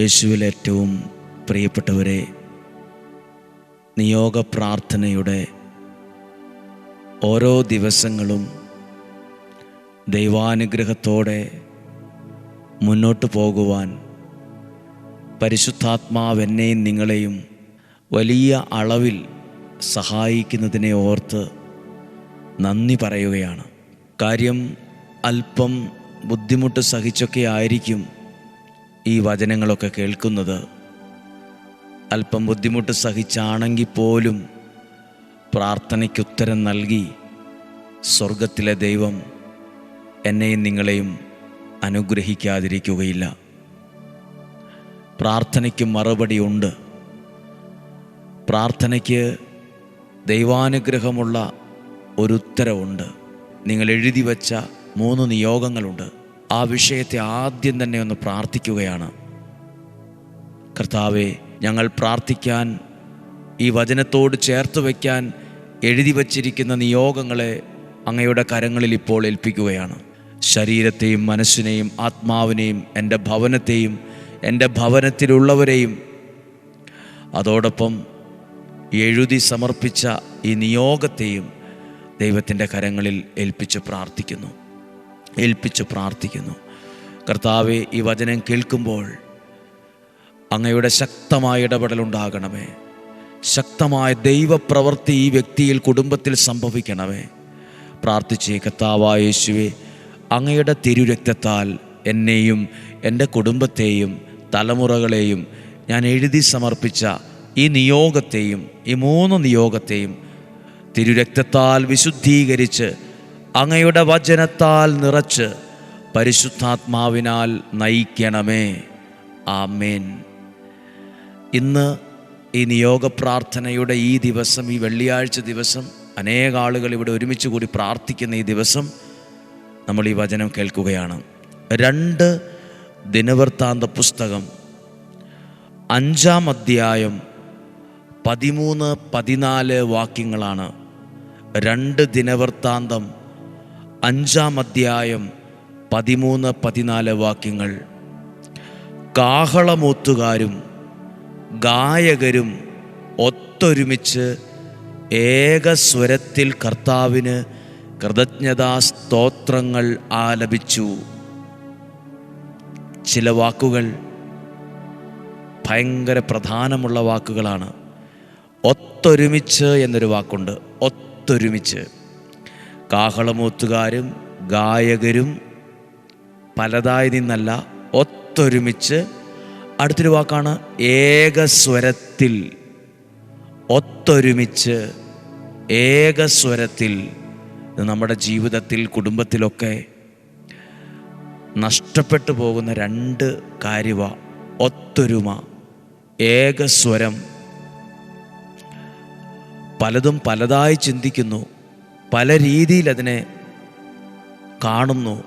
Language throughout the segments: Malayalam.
യേശുവിൽ ഏറ്റവും പ്രിയപ്പെട്ടവരെ നിയോഗ പ്രാർത്ഥനയുടെ ഓരോ ദിവസങ്ങളും ദൈവാനുഗ്രഹത്തോടെ മുന്നോട്ട് പോകുവാൻ പരിശുദ്ധാത്മാവ് എന്നെയും നിങ്ങളെയും വലിയ അളവിൽ സഹായിക്കുന്നതിനെ ഓർത്ത് നന്ദി പറയുകയാണ്. കാര്യം അല്പം ബുദ്ധിമുട്ട് സഹിച്ചൊക്കെ ആയിരിക്കും ഈ വചനങ്ങളൊക്കെ കേൾക്കുന്നത് അല്പം ബുദ്ധിമുട്ട് സഹിച്ചാണെങ്കിൽ പോലും പ്രാർത്ഥനയ്ക്ക് ഉത്തരം നൽകി സ്വർഗത്തിലെ ദൈവം എന്നെയും നിങ്ങളെയും അനുഗ്രഹിക്കാതിരിക്കുകയില്ല. പ്രാർത്ഥനയ്ക്ക് മറുപടി ഉണ്ട്. പ്രാർത്ഥനയ്ക്ക് ദൈവാനുഗ്രഹമുള്ള ഒരു ഉത്തരവുണ്ട്. നിങ്ങൾ എഴുതി വച്ച മൂന്ന് നിയോഗങ്ങളുണ്ട്. ആ വിഷയത്തെ ആദ്യം തന്നെ ഒന്ന് പ്രാർത്ഥിക്കുകയാണ്. കർത്താവെ ഞങ്ങൾ പ്രാർത്ഥിക്കാൻ ഈ വചനത്തോട് ചേർത്ത് വയ്ക്കാൻ എഴുതി വച്ചിരിക്കുന്ന നിയോഗങ്ങളെ അങ്ങയുടെ കരങ്ങളിൽ ഇപ്പോൾ ഏൽപ്പിക്കുകയാണ്. ശരീരത്തെയും മനസ്സിനെയും ആത്മാവിനെയും എന്റെ ഭവനത്തെയും എന്റെ ഭവനത്തിലുള്ളവരെയും അതോടൊപ്പം എഴുതി സമർപ്പിച്ച ഈ നിയോഗത്തെയും ദൈവത്തിന്റെ കരങ്ങളിൽ ഏൽപ്പിച്ച് പ്രാർത്ഥിക്കുന്നു. ഏൽപ്പിച്ച് പ്രാർത്ഥിക്കുന്നു. കർത്താവെ ഈ വചനം കേൾക്കുമ്പോൾ അങ്ങയുടെ ശക്തമായ ഇടപെടലുണ്ടാകണമേ ശക്തമായ ദൈവപ്രവൃത്തി ഈ വ്യക്തിയിൽ കുടുംബത്തിൽ സംഭവിക്കണമേ. പ്രാർത്ഥിച്ചേ കർത്താവായ യേശുവെ അങ്ങയുടെ തിരുരക്തത്താൽ എന്നെയും എന്റെ കുടുംബത്തെയും തലമുറകളെയും ഞാൻ എഴുതി സമർപ്പിച്ച ഈ നിയോഗത്തെയും ഈ മൂന്ന് നിയോഗത്തെയും തിരുരക്തത്താൽ വിശുദ്ധീകരിച്ച് അങ്ങയുടെ വചനത്താൽ നിറച്ച് പരിശുദ്ധാത്മാവിനാൽ നയിക്കണമേ. ആമേൻ. ഇന്ന് ഈ നിയോഗ പ്രാർത്ഥനയുടെ ഈ ദിവസം ഈ വെള്ളിയാഴ്ച ദിവസം അനേക ആളുകൾ ഇവിടെ ഒരുമിച്ച് കൂടി പ്രാർത്ഥിക്കുന്ന ഈ ദിവസം നമ്മൾ ഈ വചനം കേൾക്കുകയാണ്. രണ്ട് ദിനവൃത്താന്ത പുസ്തകം അഞ്ചാം അധ്യായം പതിമൂന്ന് പതിനാല് വാക്യങ്ങളാണ് രണ്ട് ദിനവൃത്താന്തം അഞ്ചാം അധ്യായം പതിമൂന്ന് പതിനാല് വാക്യങ്ങൾ. കാഹളമൂത്തുകാരും ഗായകരും ഒത്തൊരുമിച്ച് ഏകസ്വരത്തിൽ കർത്താവിന് കൃതജ്ഞതാ സ്തോത്രങ്ങൾ ആലപിച്ചു. ചില വാക്കുകൾ ഭയങ്കര പ്രധാനമുള്ള വാക്കുകളാണ്. ഒത്തൊരുമിച്ച് എന്നൊരു വാക്കുണ്ട്. ഒത്തൊരുമിച്ച്. കാഹളമൂത്തുകാരും ഗായകരും പലതായി നിന്നല്ല ഒത്തൊരുമിച്ച് അടുത്തൊരു വാക്കാണ് ഏകസ്വരത്തിൽ. ഒത്തൊരുമിച്ച് ഏകസ്വരത്തിൽ. നമ്മുടെ ജീവിതത്തിൽ കുടുംബത്തിലൊക്കെ നഷ്ടപ്പെട്ടു പോകുന്ന രണ്ട് കാര്യവ. ഒത്തൊരുമ ഏകസ്വരം. പലതും പലതായി ചിന്തിക്കുന്നു. പല രീതിയിൽ അതിനെ കാണുന്നു.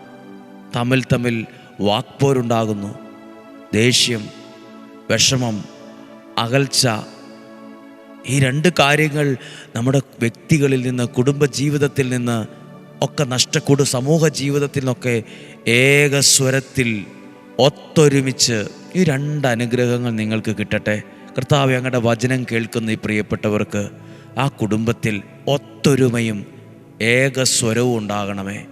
തമ്മിൽ തമ്മിൽ വാക്പോരുണ്ടാകുന്നു. ദേഷ്യം വിഷമം അകൽച്ച. ഈ രണ്ട് കാര്യങ്ങൾ നമ്മുടെ വ്യക്തികളിൽ നിന്ന് കുടുംബ ജീവിതത്തിൽ നിന്ന് ഒക്കെ നഷ്ടക്കൂട് സമൂഹ ജീവിതത്തിൽ നിന്നൊക്കെ ഏകസ്വരത്തിൽ ഒത്തൊരുമിച്ച് ഈ രണ്ട് അനുഗ്രഹങ്ങൾ നിങ്ങൾക്ക് കിട്ടട്ടെ. കർത്താവ് ഞങ്ങളുടെ വചനം കേൾക്കുന്ന ഈ പ്രിയപ്പെട്ടവർക്ക് ആ കുടുംബത്തിൽ ഒത്തൊരുമയും ഏകസ്വരവും ഉണ്ടാകണമേ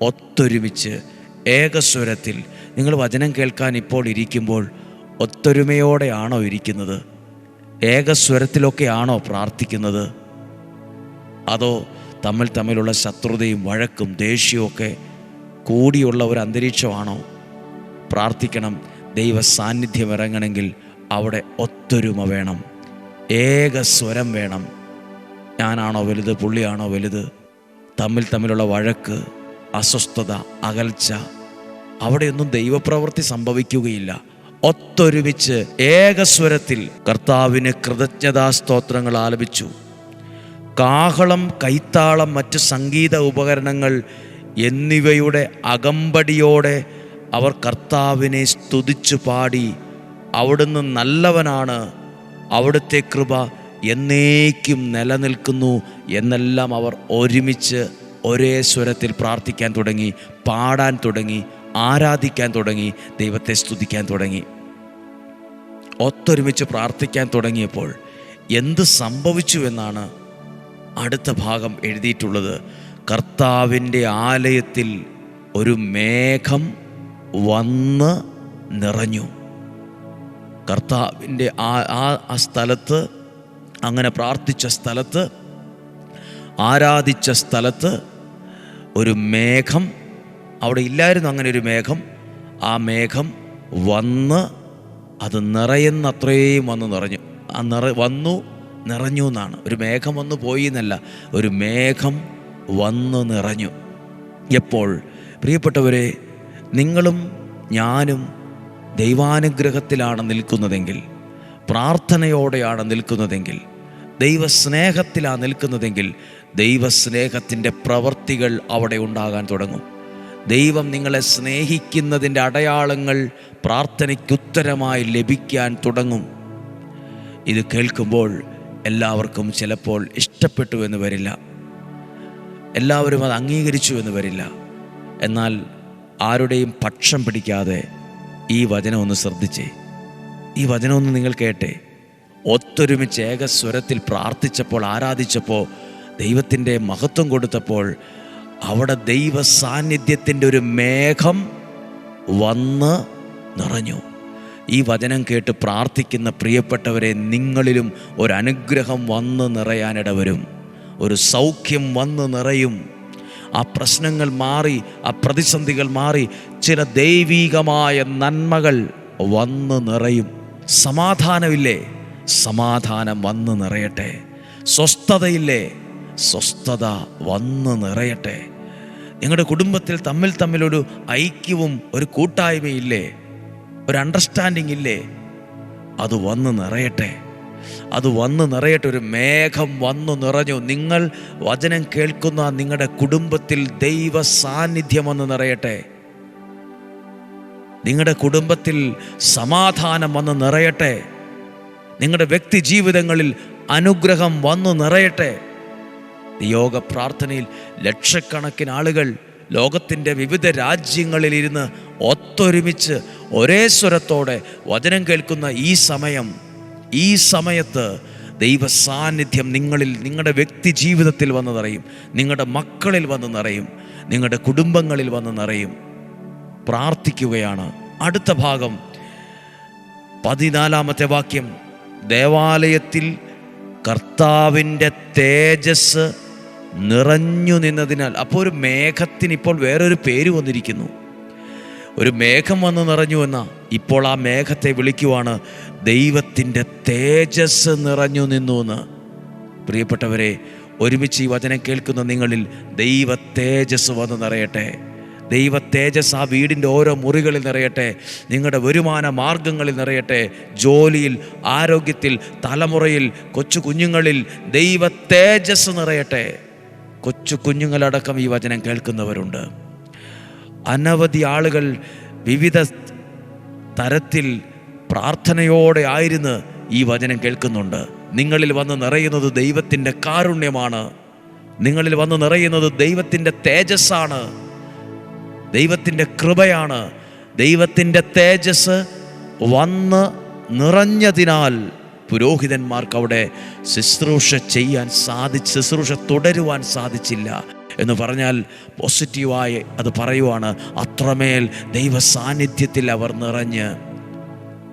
ഒത്തൊരുമിച്ച് ഏകസ്വരത്തിൽ നിങ്ങൾ വചനം കേൾക്കാൻ ഇപ്പോൾ ഇരിക്കുമ്പോൾ ഒത്തൊരുമയോടെയാണോ ഇരിക്കുന്നത്? ഏകസ്വരത്തിലൊക്കെയാണോ പ്രാർത്ഥിക്കുന്നത്? അതോ തമ്മിൽ തമ്മിലുള്ള ശത്രുതയും വഴക്കും ദേഷ്യവും കൂടിയുള്ള ഒരു അന്തരീക്ഷമാണോ? പ്രാർത്ഥിക്കണം ദൈവ സാന്നിധ്യം ഇറങ്ങണമെങ്കിൽ അവിടെ ഒത്തൊരുമ വേണം. ഏകസ്വരം വേണം. ഞാനാണോ വലുത് പുള്ളിയാണോ വലുത്? തമ്മിൽ തമ്മിലുള്ള വഴക്ക് അസ്വസ്ഥത അകൽച്ച അവിടെയൊന്നും ദൈവപ്രവൃത്തി സംഭവിക്കുകയില്ല. ഒത്തൊരുമിച്ച് ഏകസ്വരത്തിൽ കർത്താവിന് കൃതജ്ഞതാ സ്തോത്രങ്ങൾ ആലപിച്ചു. കാഹളം കൈത്താളം മറ്റ് സംഗീത ഉപകരണങ്ങൾ എന്നിവയുടെ അകമ്പടിയോടെ അവർ കർത്താവിനെ സ്തുതിച്ചു പാടി അവിടുന്ന് നല്ലവനാണ് അവിടുത്തെ കൃപ എന്നേക്കും നിലനിൽക്കുന്നു എന്നെല്ലാം അവർ ഒരുമിച്ച് ഒരേ സ്വരത്തിൽ പ്രാർത്ഥിക്കാൻ തുടങ്ങി പാടാൻ തുടങ്ങി ആരാധിക്കാൻ തുടങ്ങി ദൈവത്തെ സ്തുതിക്കാൻ തുടങ്ങി. ഒത്തൊരുമിച്ച് പ്രാർത്ഥിക്കാൻ തുടങ്ങിയപ്പോൾ എന്ത് സംഭവിച്ചു എന്നാണ് അടുത്ത ഭാഗം എഴുതിയിട്ടുള്ളത്. കർത്താവിന്റെ ആലയത്തിൽ ഒരു മേഘം വന്ന് നിറഞ്ഞു. കർത്താവിന്റെ ആ ആ സ്ഥലത്ത് അങ്ങനെ പ്രാർത്ഥിച്ച സ്ഥലത്ത് ആരാധിച്ച സ്ഥലത്ത് ഒരു മേഘം അവിടെ ഇല്ലായിരുന്നു അങ്ങനെ ഒരു മേഘം. ആ മേഘം വന്ന് അത് നിറയുന്ന അത്രയും വന്ന് നിറഞ്ഞു. ആ നിറ വന്നു നിറഞ്ഞു എന്നാണ്. ഒരു മേഘം വന്നു പോയി എന്നല്ല ഒരു മേഘം വന്ന് നിറഞ്ഞു. എപ്പോൾ? പ്രിയപ്പെട്ടവരെ നിങ്ങളും ഞാനും ദൈവാനുഗ്രഹത്തിലാണ് നിൽക്കുന്നതെങ്കിൽ പ്രാർത്ഥനയോടെയാണ് നിൽക്കുന്നതെങ്കിൽ ദൈവസ്നേഹത്തിലാണ് നിൽക്കുന്നതെങ്കിൽ ദൈവസ്നേഹത്തിന്റെ പ്രവർത്തികൾ അവിടെ ഉണ്ടാകാൻ തുടങ്ങും. ദൈവം നിങ്ങളെ സ്നേഹിക്കുന്നതിന്റെ അടയാളങ്ങൾ പ്രാർത്ഥനയ്ക്കുത്തരമായി ലഭിക്കാൻ തുടങ്ങും. ഇത് കേൾക്കുമ്പോൾ എല്ലാവർക്കും ചിലപ്പോൾ ഇഷ്ടപ്പെട്ടു എന്ന് വരില്ല. എല്ലാവരും അത് അംഗീകരിച്ചു എന്ന് വരില്ല. എന്നാൽ ആരുടെയും പക്ഷം പിടിക്കാതെ ഈ വചനം ഒന്ന് ശ്രദ്ധിച്ചേ. ഈ വചനം ഒന്ന് നിങ്ങൾ കേട്ടെ. ഒത്തൊരുമിച്ച് ഏകസ്വരത്തിൽ പ്രാർത്ഥിച്ചപ്പോൾ ആരാധിച്ചപ്പോൾ ദൈവത്തിന്റെ മഹത്വം കൊടുത്തപ്പോൾ അവിടെ ദൈവ സാന്നിധ്യത്തിന്റെ ഒരു മേഘം വന്ന് നിറഞ്ഞു. ഈ വചനം കേട്ട് പ്രാർത്ഥിക്കുന്ന പ്രിയപ്പെട്ടവരെ നിങ്ങളിലും ഒരു അനുഗ്രഹം വന്ന് നിറയാനിടവരും. ഒരു സൗഖ്യം വന്ന് നിറയും. ആ പ്രശ്നങ്ങൾ മാറി ആ പ്രതിസന്ധികൾ മാറി ചില ദൈവീകമായ നന്മകൾ വന്ന് നിറയും. സമാധാനമില്ലേ? സമാധാനം വന്ന് നിറയട്ടെ. സ്വസ്ഥതയില്ലേ? സ്വസ്ഥത വന്ന് നിറയട്ടെ. നിങ്ങളുടെ കുടുംബത്തിൽ തമ്മിൽ തമ്മിലൊരു ഐക്യവും ഒരു കൂട്ടായ്മയില്ലേ? ഒരു അണ്ടർസ്റ്റാൻഡിങ് ഇല്ലേ? അത് വന്ന് നിറയട്ടെ. അത് വന്ന് നിറയട്ടെ. ഒരു മേഘം വന്നു നിറഞ്ഞു. നിങ്ങൾ വചനം കേൾക്കുന്ന നിങ്ങളുടെ കുടുംബത്തിൽ ദൈവ സാന്നിധ്യം വന്ന് നിറയട്ടെ. നിങ്ങളുടെ കുടുംബത്തിൽ സമാധാനം വന്ന് നിറയട്ടെ. നിങ്ങളുടെ വ്യക്തി ജീവിതങ്ങളിൽ അനുഗ്രഹം വന്നു നിറയട്ടെ. യോഗ പ്രാർത്ഥനയിൽ ലക്ഷക്കണക്കിന് ആളുകൾ ലോകത്തിന്റെ വിവിധ രാജ്യങ്ങളിൽ ഇരുന്ന് ഒത്തൊരുമിച്ച് ഒരേ സ്വരത്തോടെ വചനം കേൾക്കുന്ന ഈ സമയം. ഈ സമയത്ത് ദൈവ സാന്നിധ്യം നിങ്ങളിൽ നിങ്ങളുടെ വ്യക്തി ജീവിതത്തിൽ വന്ന് നിറയും. നിങ്ങളുടെ മക്കളിൽ വന്ന് നിറയും. നിങ്ങളുടെ കുടുംബങ്ങളിൽ വന്ന് നിറയും. പ്രാർത്ഥിക്കുകയാണ്. അടുത്ത ഭാഗം പതിനാലാമത്തെ വാക്യം. ദേവാലയത്തിൽ കർത്താവിന്റെ തേജസ് നിറഞ്ഞു നിന്നതിനാൽ അപ്പോൾ ഒരു മേഘത്തിന് ഇപ്പോൾ വേറൊരു പേര് വന്നിരിക്കുന്നു. ഒരു മേഘം വന്ന് നിറഞ്ഞു എന്ന ഇപ്പോൾ ആ മേഘത്തെ വിളിക്കുവാണ് ദൈവത്തിന്റെ തേജസ് നിറഞ്ഞു നിന്നു എന്ന്. പ്രിയപ്പെട്ടവരെ ഒരുമിച്ച് ഈ വചനം കേൾക്കുന്ന നിങ്ങളിൽ ദൈവ തേജസ് വന്ന് നിറയട്ടെ. ദൈവ തേജസ് ആ വീടിന്റെ ഓരോ മുറികളിൽ നിറയട്ടെ നിങ്ങളുടെ വരുമാന മാർഗങ്ങളിൽ നിറയട്ടെ ജോലിയിൽ ആരോഗ്യത്തിൽ തലമുറയിൽ കൊച്ചു കുഞ്ഞുങ്ങളിൽ ദൈവ തേജസ് നിറയട്ടെ. കൊച്ചു കുഞ്ഞുങ്ങളടക്കം ഈ വചനം കേൾക്കുന്നവരുണ്ട്. അനവധി ആളുകൾ വിവിധ തരത്തിൽ പ്രാർത്ഥനയോടെ ആയിരുന്നു ഈ വചനം കേൾക്കുന്നുണ്ട്. നിങ്ങളിൽ വന്ന് നിറയുന്നത് ദൈവത്തിന്റെ കാരുണ്യമാണ്. നിങ്ങളിൽ വന്ന് നിറയുന്നത് ദൈവത്തിന്റെ തേജസ്സാണ്. ദൈവത്തിന്റെ കൃപയാണ്. ദൈവത്തിന്റെ തേജസ് വന്ന് നിറഞ്ഞതിനാൽ പുരോഹിതന്മാർക്ക് അവിടെ ശുശ്രൂഷ ചെയ്യാൻ സാധിച്ച് ശുശ്രൂഷ തുടരുവാൻ സാധിച്ചില്ല. എന്ന് പറഞ്ഞാൽ പോസിറ്റീവായി അത് പറയുവാണ് അത്രമേൽ ദൈവ സാന്നിധ്യത്തിൽ അവർ നിറഞ്ഞ്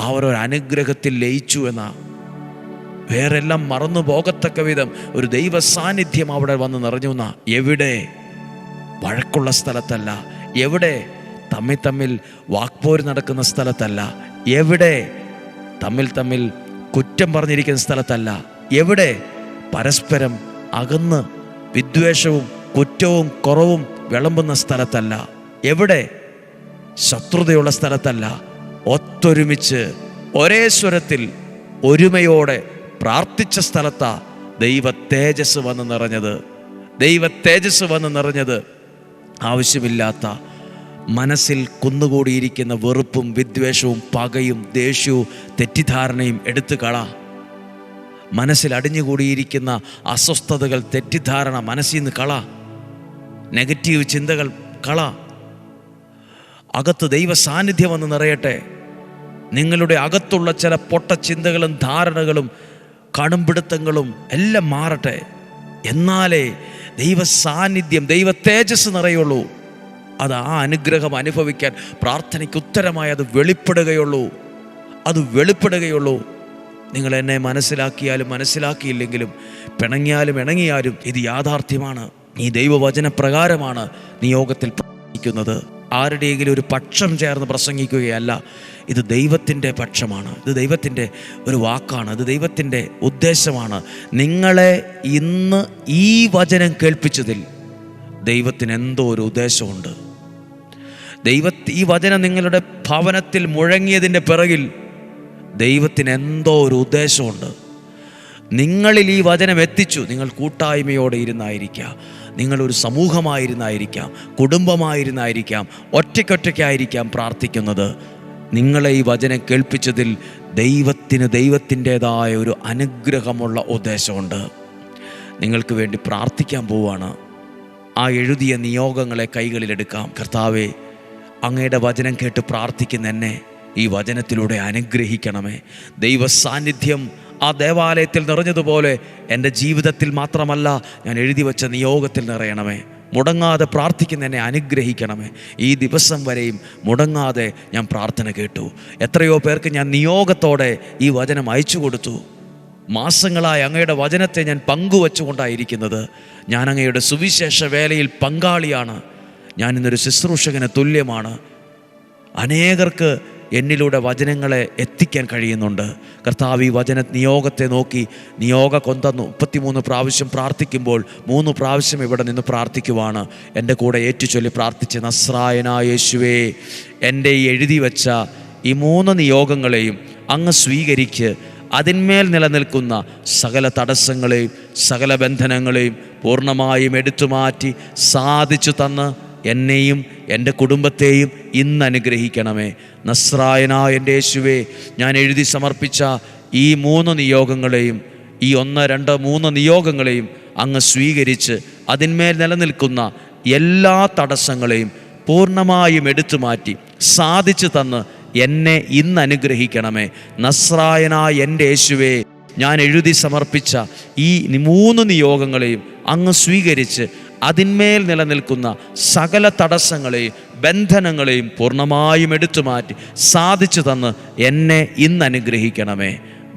അവരൊരു അനുഗ്രഹത്തിൽ ലയിച്ചു എന്ന. വേറെല്ലാം മറന്നു പോകത്തക്ക വിധം ഒരു ദൈവ സാന്നിധ്യം അവിടെ വന്ന് നിറഞ്ഞു എന്ന. എവിടെ? വഴക്കുള്ള സ്ഥലത്തല്ല. എവിടെ തമ്മിൽ തമ്മിൽ വാക്പോര് നടക്കുന്ന സ്ഥലത്തല്ല എവിടെ തമ്മിൽ തമ്മിൽ കുറ്റം പറഞ്ഞിരിക്കുന്ന സ്ഥലത്തല്ല എവിടെ പരസ്പരം അകന്ന് വിദ്വേഷവും കുറ്റവും കുറവും വിളമ്പുന്ന സ്ഥലത്തല്ല എവിടെ ശത്രുതയുള്ള സ്ഥലത്തല്ല ഒത്തൊരുമിച്ച് ഒരേ സ്വരത്തിൽ ഒരുമയോടെ പ്രാർത്ഥിച്ച സ്ഥലത്താ ദൈവ തേജസ് വന്ന് നിറഞ്ഞത്. ദൈവ തേജസ് വന്ന് നിറഞ്ഞത്. ആവശ്യമില്ലാത്ത മനസ്സിൽ കുന്നുകൂടിയിരിക്കുന്ന വെറുപ്പും വിദ്വേഷവും പകയും ദേഷ്യവും തെറ്റിദ്ധാരണയും എടുത്തു കള മനസ്സിൽ അടിഞ്ഞുകൂടിയിരിക്കുന്ന അസ്വസ്ഥതകൾ തെറ്റിദ്ധാരണ മനസ്സിൽ നിന്ന് കള. നെഗറ്റീവ് ചിന്തകൾ കള. അകത്ത് ദൈവ സാന്നിധ്യം വന്ന് നിറയട്ടെ. നിങ്ങളുടെ അകത്തുള്ള ചില പൊട്ട ചിന്തകളും ധാരണകളും കടുംപിടുത്തങ്ങളും എല്ലാം മാറട്ടെ. എന്നാലേ ദൈവ സാന്നിധ്യം ദൈവ തേജസ് നിറയുള്ളൂ. അത് ആ അനുഗ്രഹം അനുഭവിക്കാൻ പ്രാർത്ഥനയ്ക്ക് ഉത്തരമായി അത് വെളിപ്പെടുകയുള്ളൂ. അത് വെളിപ്പെടുകയുള്ളൂ. നിങ്ങൾ എന്നെ മനസ്സിലാക്കിയാലും മനസ്സിലാക്കിയില്ലെങ്കിലും പിണങ്ങിയാലും ഇണങ്ങിയാലും ഇത് യാഥാർത്ഥ്യമാണ്. ഈ ദൈവവചന പ്രകാരമാണ് നിയോഗത്തിൽ പ്രസംഗിക്കുന്നത് ആരുടെയെങ്കിലും ഒരു പക്ഷം ചേർന്ന് പ്രസംഗിക്കുകയല്ല. ഇത് ദൈവത്തിന്റെ പക്ഷമാണ്. ഇത് ദൈവത്തിന്റെ ഒരു വാക്കാണ്. ഇത് ദൈവത്തിന്റെ ഉദ്ദേശമാണ്. നിങ്ങളെ ഇന്ന് ഈ വചനം കേൾപ്പിച്ചതിൽ ദൈവത്തിന് എന്തോ ഒരു ഉദ്ദേശമുണ്ട്. ദൈവ ഈ വചനം നിങ്ങളുടെ ഭവനത്തിൽ മുഴങ്ങിയതിന്റെ പിറകിൽ ദൈവത്തിന് എന്തോ ഒരു ഉദ്ദേശമുണ്ട്. നിങ്ങളിൽ ഈ വചനം എത്തിച്ചു. നിങ്ങൾ കൂട്ടായ്മയോടെ ഇരുന്നായിരിക്കാം നിങ്ങളൊരു സമൂഹമായിരുന്നായിരിക്കാം കുടുംബമായിരുന്നായിരിക്കാം ഒറ്റയ്ക്കൊറ്റയ്ക്കായിരിക്കാം പ്രാർത്ഥിക്കുന്നത്. നിങ്ങളെ ഈ വചനം കേൾപ്പിച്ചതിൽ ദൈവത്തിന് ദൈവത്തിന്റെതായ ഒരു അനുഗ്രഹമുള്ള ഉദ്ദേശമുണ്ട്. നിങ്ങൾക്ക് വേണ്ടി പ്രാർത്ഥിക്കാൻ പോവാണ്. ആ എഴുതിയ നിയോഗങ്ങളെ കൈകളിലെടുക്കാം കർത്താവെ അങ്ങയുടെ വചനം കേട്ട് പ്രാർത്ഥിക്കുന്ന എന്നെ ഈ വചനത്തിലൂടെ അനുഗ്രഹിക്കണമേ. ദൈവ സാന്നിധ്യം ആ ദേവാലയത്തിൽ നിറഞ്ഞതുപോലെ എന്റെ ജീവിതത്തിൽ മാത്രമല്ല ഞാൻ എഴുതി വെച്ച നിയോഗത്തിൽ നിറയണമേ. മുടങ്ങാതെ പ്രാർത്ഥിക്കുന്ന എന്നെ അനുഗ്രഹിക്കണമേ. ഈ ദിവസം വരെയും മുടങ്ങാതെ ഞാൻ പ്രാർത്ഥന കേട്ടു. എത്രയോ പേർക്ക് ഞാൻ നിയോഗത്തോടെ ഈ വചനം അയച്ചു കൊടുത്തു. മാസങ്ങളായി അങ്ങയുടെ വചനത്തെ ഞാൻ പങ്കുവച്ചുകൊണ്ടായിരിക്കുന്നത്. ഞാൻ അങ്ങയുടെ സുവിശേഷ വേലയിൽ പങ്കാളിയാണ്. ഞാനിന്നൊരു ശുശ്രൂഷകന് തുല്യമാണ്. അനേകർക്ക് എന്നിലൂടെ വചനങ്ങളെ എത്തിക്കാൻ കഴിയുന്നുണ്ട്. കർത്താവ് ഈ വചന നിയോഗത്തെ നോക്കി നിയോഗ കൊന്ത മുപ്പത്തിമൂന്ന് പ്രാവശ്യം പ്രാർത്ഥിക്കുമ്പോൾ മൂന്ന് പ്രാവശ്യം ഇവിടെ നിന്ന് പ്രാർത്ഥിക്കുവാണ്. എന്റെ കൂടെ ഏറ്റുചൊല്ലി പ്രാർത്ഥിച്ച് നസ്രായനായ യേശുവേ എന്റെ ഈ എഴുതി വച്ച ഈ മൂന്ന് നിയോഗങ്ങളെയും അങ്ങ് സ്വീകരിച്ച് അതിന്മേൽ നിലനിൽക്കുന്ന സകല തടസ്സങ്ങളെയും സകല ബന്ധനങ്ങളെയും പൂർണമായും എടുത്തു മാറ്റി സാധിച്ചു തന്ന് എന്നെയും എന്റെ കുടുംബത്തെയും ഇന്ന് അനുഗ്രഹിക്കണമേ. നസ്രായനായ എന്റെ യേശുവെ ഞാൻ എഴുതി സമർപ്പിച്ച ഈ മൂന്ന് നിയോഗങ്ങളെയും ഈ ഒന്ന് രണ്ട് മൂന്ന് നിയോഗങ്ങളെയും അങ്ങ് സ്വീകരിച്ച് അതിന്മേൽ നിലനിൽക്കുന്ന എല്ലാ തടസ്സങ്ങളെയും പൂർണമായും എടുത്തു മാറ്റി സാധിച്ചു തന്ന് എന്നെ ഇന്ന് അനുഗ്രഹിക്കണമേ. നസ്രായനായ എന്റെ യേശുവേ ഞാൻ എഴുതി സമർപ്പിച്ച ഈ മൂന്ന് നിയോഗങ്ങളെയും അങ്ങ് സ്വീകരിച്ച് അതിന്മേൽ നിലനിൽക്കുന്ന സകല തടസ്സങ്ങളെയും ബന്ധനങ്ങളെയും പൂർണമായും എടുത്തു മാറ്റി സാധിച്ചു തന്ന് എന്നെ ഇന്ന് അനുഗ്രഹിക്കണമേ.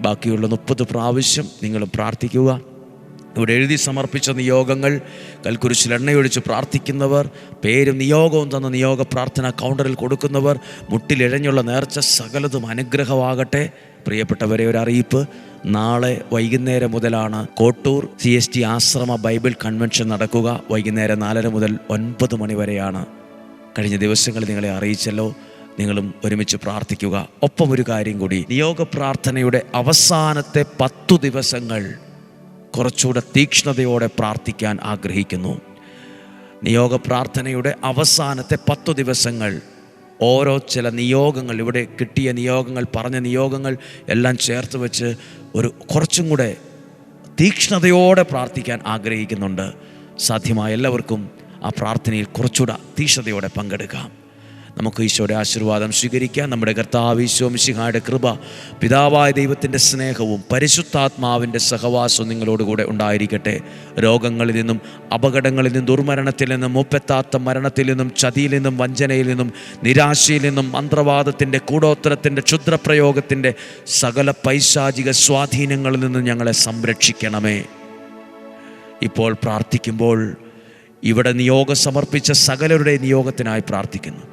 ബാക്കിയുള്ള മുപ്പത് പ്രാവശ്യം നിങ്ങൾ പ്രാർത്ഥിക്കുക. ഇവിടെ എഴുതി സമർപ്പിച്ച നിയോഗങ്ങൾ കൽക്കുരിശിൽ എണ്ണയൊഴിച്ച് പ്രാർത്ഥിക്കുന്നവർ പേരും നിയോഗവും തന്ന നിയോഗ പ്രാർത്ഥന കൗണ്ടറിൽ കൊടുക്കുന്നവർ മുട്ടിലിഴഞ്ഞുള്ള നേർച്ച സകലതും അനുഗ്രഹമാകട്ടെ. പ്രിയപ്പെട്ടവരെ ഒരു അറിയിപ്പ് നാളെ വൈകുന്നേരം മുതലാണ് കോട്ടൂർ സി എസ് ടി ആശ്രമ ബൈബിൾ കൺവെൻഷൻ നടക്കുക. വൈകുന്നേരം നാലര മുതൽ ഒൻപത് മണി വരെയാണ്. കഴിഞ്ഞ ദിവസങ്ങളിൽ നിങ്ങളെ അറിയിച്ചല്ലോ നിങ്ങളും ഒരുമിച്ച് പ്രാർത്ഥിക്കുക. ഒപ്പം ഒരു കാര്യം കൂടി നിയോഗ പ്രാർത്ഥനയുടെ അവസാനത്തെ പത്തു ദിവസങ്ങൾ കുറച്ചുകൂടെ തീക്ഷ്ണതയോടെ പ്രാർത്ഥിക്കാൻ ആഗ്രഹിക്കുന്നു. നിയോഗ പ്രാർത്ഥനയുടെ അവസാനത്തെ പത്തു ദിവസങ്ങൾ ഓരോ ചില നിയോഗങ്ങൾ ഇവിടെ കിട്ടിയ നിയോഗങ്ങൾ പറഞ്ഞ നിയോഗങ്ങൾ എല്ലാം ചേർത്ത് വെച്ച് ഒരു കുറച്ചും കൂടെ തീക്ഷ്ണതയോടെ പ്രാർത്ഥിക്കാൻ ആഗ്രഹിക്കുന്നുണ്ട്. സാധ്യമായ എല്ലാവർക്കും ആ പ്രാർത്ഥനയിൽ കുറച്ചുകൂടെ തീക്ഷ്ണതയോടെ പങ്കെടുക്കാം. നമുക്ക് ഈശോയുടെ ആശീർവാദം സ്വീകരിക്കാം. നമ്മുടെ കർത്താവ് ഈശോ മിശിഹായുടെ കൃപ പിതാവായ ദൈവത്തിന്റെ സ്നേഹവും പരിശുദ്ധാത്മാവിന്റെ സഹവാസവും നിങ്ങളോടുകൂടെ ഉണ്ടായിരിക്കട്ടെ. രോഗങ്ങളിൽ നിന്നും അപകടങ്ങളിൽ നിന്നും ദുർമരണത്തിൽ നിന്നും മുപ്പത്താത്ത മരണത്തിൽ നിന്നും ചതിയിൽ നിന്നും വഞ്ചനയിൽ നിന്നും നിരാശയിൽ നിന്നും മന്ത്രവാദത്തിന്റെ കൂടോത്തരത്തിന്റെ ക്ഷുദ്രപ്രയോഗത്തിന്റെ സകല പൈശാചിക സ്വാധീനങ്ങളിൽ നിന്നും ഞങ്ങളെ സംരക്ഷിക്കണമേ. ഇപ്പോൾ പ്രാർത്ഥിക്കുമ്പോൾ ഇവിടെ നിയോഗം സമർപ്പിച്ച സകലരുടെ നിയോഗത്തിനായി പ്രാർത്ഥിക്കുന്നു.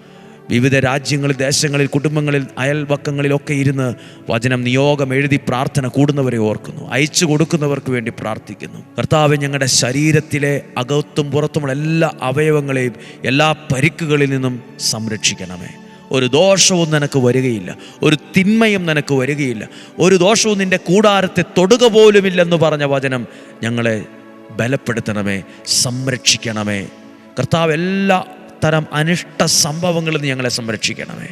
വിവിധ രാജ്യങ്ങളിൽ ദേശങ്ങളിൽ കുടുംബങ്ങളിൽ അയൽവക്കങ്ങളിലൊക്കെ ഇരുന്ന് വചനം നിയോഗം എഴുതി പ്രാർത്ഥന കൂടുന്നവരെ ഓർക്കുന്നു. അയച്ചു കൊടുക്കുന്നവർക്ക് വേണ്ടി പ്രാർത്ഥിക്കുന്നു. കർത്താവ് ഞങ്ങളുടെ ശരീരത്തിലെ അകത്തും പുറത്തുമുള്ള എല്ലാ അവയവങ്ങളെയും എല്ലാ പരിക്കുകളിൽ നിന്നും സംരക്ഷിക്കണമേ. ഒരു ദോഷവും നിനക്ക് വരികയില്ല. ഒരു തിന്മയും നിനക്ക് വരികയില്ല. ഒരു ദോഷവും നിന്റെ കൂടാരത്തെ തൊടുക പോലുമില്ലെന്ന് പറഞ്ഞ വചനം ഞങ്ങളെ ബലപ്പെടുത്തണമേ സംരക്ഷിക്കണമേ. കർത്താവ് എല്ലാ തരം അനിഷ്ട സംഭവങ്ങളിൽ നിന്ന് ഞങ്ങളെ സംരക്ഷിക്കണമേ.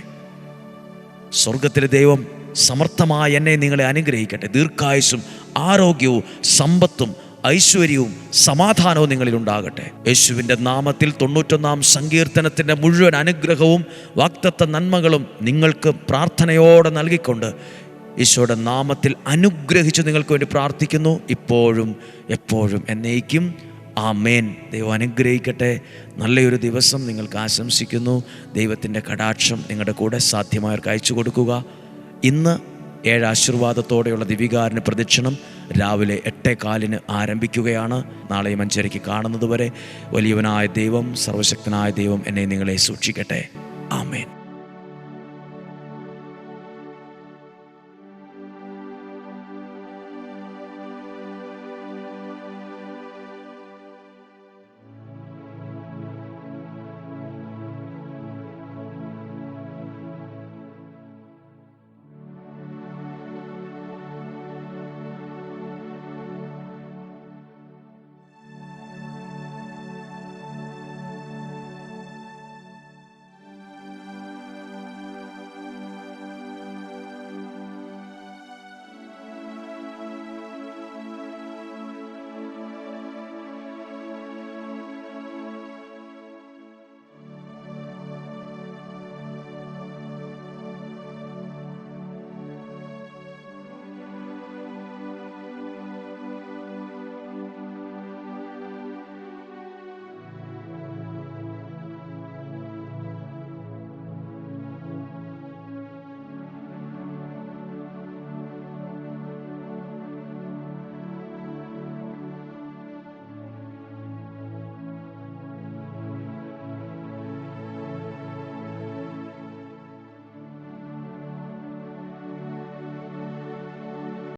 സ്വർഗത്തിലെ ദൈവം സമർത്ഥമായ എന്നെ നിങ്ങളെ അനുഗ്രഹിക്കട്ടെ. ദീർഘായുസും ആരോഗ്യവും സമ്പത്തും ഐശ്വര്യവും സമാധാനവും നിങ്ങളിൽ ഉണ്ടാകട്ടെ. യേശുവിന്റെ നാമത്തിൽ തൊണ്ണൂറ്റൊന്നാം സങ്കീർത്തനത്തിന്റെ മുഴുവൻ അനുഗ്രഹവും വാക്തത്വ നന്മകളും നിങ്ങൾക്ക് പ്രാർത്ഥനയോടെ നൽകിക്കൊണ്ട് ഈശോയുടെ നാമത്തിൽ അനുഗ്രഹിച്ച് നിങ്ങൾക്ക് വേണ്ടി പ്രാർത്ഥിക്കുന്നു. ഇപ്പോഴും എപ്പോഴും എന്നേക്കും. ആമേൻ. ദൈവം അനുഗ്രഹിക്കട്ടെ. നല്ലൊരു ദിവസം നിങ്ങൾക്ക് ആശംസിക്കുന്നു. ദൈവത്തിന്റെ കടാക്ഷം നിങ്ങളുടെ കൂടെ സാധ്യമായവർക്ക് അയച്ചു കൊടുക്കുക. ഇന്ന് ഏഴ് ആശീർവാദത്തോടെയുള്ള ദിവികാരന് പ്രദക്ഷിണം രാവിലെ എട്ടേ കാലിന് ആരംഭിക്കുകയാണ്. നാളെ അഞ്ചരയ്ക്ക് കാണുന്നതുവരെ വലിയവനായ ദൈവം സർവശക്തനായ ദൈവം എന്നെ നിങ്ങളെ സൂക്ഷിക്കട്ടെ. ആമേൻ.